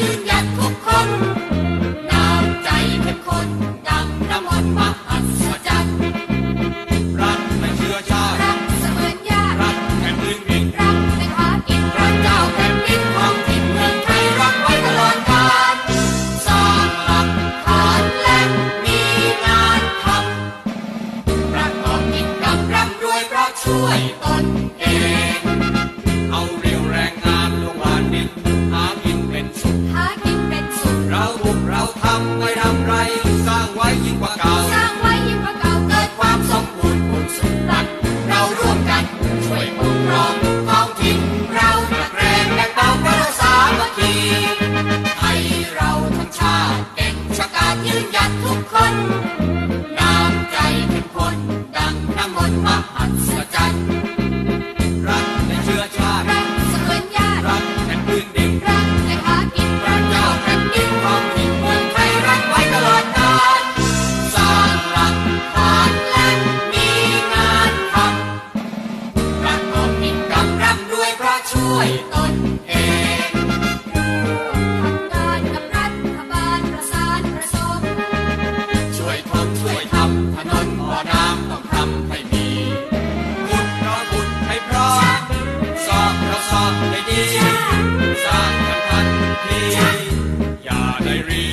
ยืนยันทุกคนนำใจเข้มข้นดังน้มนต์มหัศจรรย์รักไม่เชื่อชาติรักเสมือนญาติรักแผ่นดินพิงรักในความอินรักเจ้าแผ่นดินของถิ่เมืองไทยรักไว้ตลอดกาลสร้างหลักฐานและมีงานทำรักของอินรักร่ำรวยเพราะช่วยตนเอง ทำไว้ทำไรสร้างไว้ยิ่งกว่าเก่า สร้างไว้ยิ่งกว่าเก่าเกิดความสมบูรณ์ผลสุขรักเราร่วมกันช่วยปกครองท้องถิ่นเราตระแรงแบ่งเบาเราสามัคคีให้เราทั้งชาติเก่งชะกาจยืนหยัดทุกคน ราะช่วยตนเองทำการกับรัฐบาลประสานประสมช่วยทำช่วยทำถนนบ่อน้ำต้องทำให้มีขุดเราขุดให้พร้อมสอบเราสอบให้ดีสร้างกันทันทีอย่าได้รี